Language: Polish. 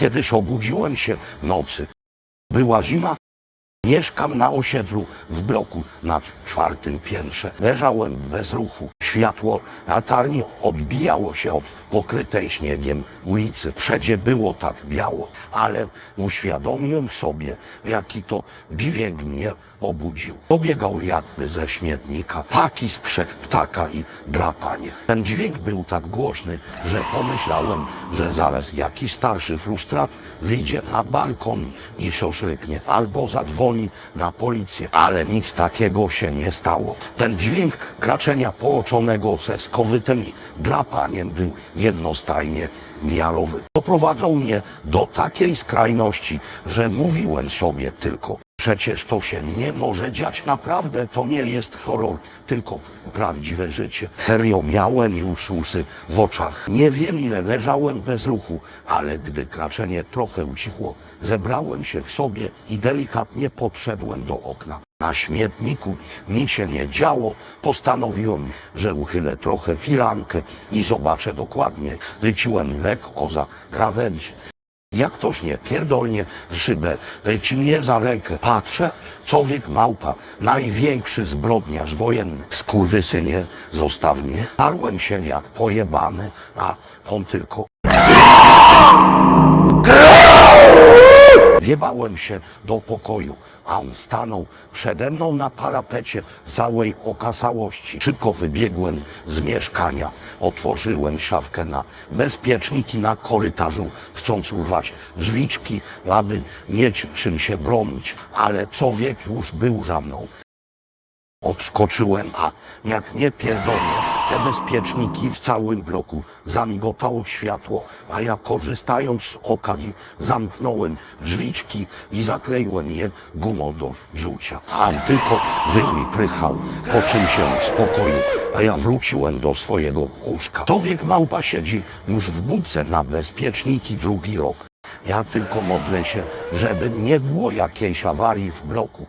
Kiedyś obudziłem się w nocy. Była zima. Mieszkam na osiedlu w bloku na czwartym piętrze. Leżałem bez ruchu. Światło latarni odbijało się od pokrytej śniegiem ulicy. Wszędzie było tak biało, ale uświadomiłem sobie, jaki to dźwięk mnie obudził. Pobiegał jakby ze śmietnika taki skrzek ptaka i drapanie. Ten dźwięk był tak głośny, że pomyślałem, że zaraz jakiś starszy frustrat wyjdzie na balkon i szosryknie albo zadzwoni na policję. Ale nic takiego się nie stało. Ten dźwięk kraczenia połączonego ze skowytem i drapaniem był jednostajnie miarowy. Doprowadzał mnie do takiej skrajności, że mówiłem sobie tylko Przecież to się nie może dziać naprawdę, to nie jest horror, tylko prawdziwe życie. Serio miałem już łzy w oczach. Nie wiem ile leżałem bez ruchu, ale gdy kraczenie trochę ucichło, zebrałem się w sobie i delikatnie podszedłem do okna. Na śmietniku nic się nie działo, postanowiłem, że uchylę trochę firankę i zobaczę dokładnie. Wyciłem lekko za krawędź. Jak coś nie pierdolnie w szybę, leci mnie za rękę. Patrzę, człowiek małpa, największy zbrodniarz wojenny. Skurwysynie, zostaw mnie. Tarłem się jak pojebany, a on tylko... Wjebałem się do pokoju, a on stanął przede mną na parapecie w całej okazałości. Szybko wybiegłem z mieszkania. Otworzyłem szafkę na bezpieczniki na korytarzu, chcąc urwać drzwiczki, aby mieć czym się bronić. Ale człowiek już był za mną. Odskoczyłem, a jak nie pierdolę, te bezpieczniki w całym bloku zamigotało światło, a ja korzystając z okazji zamknąłem drzwiczki i zakleiłem je gumą do rzucia. A tylko wył i prychał, po czym się uspokoił, a ja wróciłem do swojego łóżka. Człowiek małpa siedzi już w budce na bezpieczniki drugi rok. Ja tylko modlę się, żeby nie było jakiejś awarii w bloku.